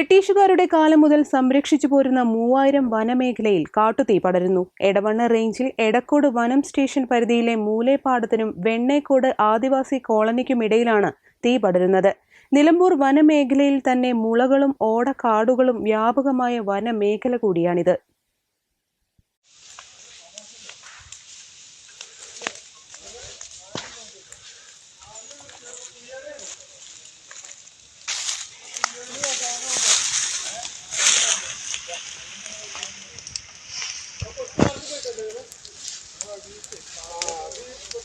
ബ്രിട്ടീഷുകാരുടെ കാലം മുതൽ സംരക്ഷിച്ചു പോരുന്ന മൂവായിരം വനമേഖലയിൽ കാട്ടുതീ പടരുന്നു. എടവണ്ണ റേഞ്ചിൽ എടക്കോട് വനം സ്റ്റേഷൻ പരിധിയിലെ മൂലേപ്പാടത്തിനും വെണ്ണേക്കോട് ആദിവാസി കോളനിക്കുമിടയിലാണ് തീ പടരുന്നത്. നിലമ്പൂർ വനമേഖലയിൽ തന്നെ മുളകളും ഓടക്കാടുകളും വ്യാപകമായ വനമേഖല കൂടിയാണിത്.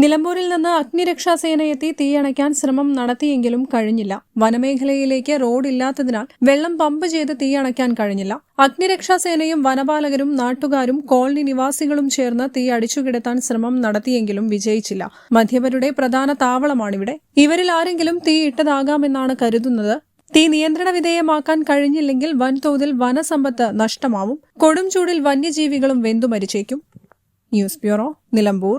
നിലമ്പൂരിൽ നിന്ന് അഗ്നിരക്ഷാസേന എത്തി തീയണയ്ക്കാൻ ശ്രമം നടത്തിയെങ്കിലും കഴിഞ്ഞില്ല. വനമേഖലയിലേക്ക് റോഡില്ലാത്തതിനാൽ വെള്ളം പമ്പ് ചെയ്ത് തീയണയ്ക്കാൻ കഴിഞ്ഞില്ല. അഗ്നിരക്ഷാസേനയും വനപാലകരും നാട്ടുകാരും കോളനി നിവാസികളും ചേർന്ന് തീ അടിച്ചുകിടത്താൻ ശ്രമം നടത്തിയെങ്കിലും വിജയിച്ചില്ല. മധ്യവരുടെ പ്രധാന താവളമാണിവിടെ. ഇവരിൽ ആരെങ്കിലും തീ ഇട്ടതാകാമെന്നാണ് കരുതുന്നത്. തീ നിയന്ത്രണ വിധേയമാക്കാൻ കഴിഞ്ഞില്ലെങ്കിൽ വൻതോതിൽ വനസമ്പത്ത് നഷ്ടമാവും. കൊടും ചൂടിൽ വന്യജീവികളും വെന്തുമരിച്ചേക്കും. News bureau Nilambur.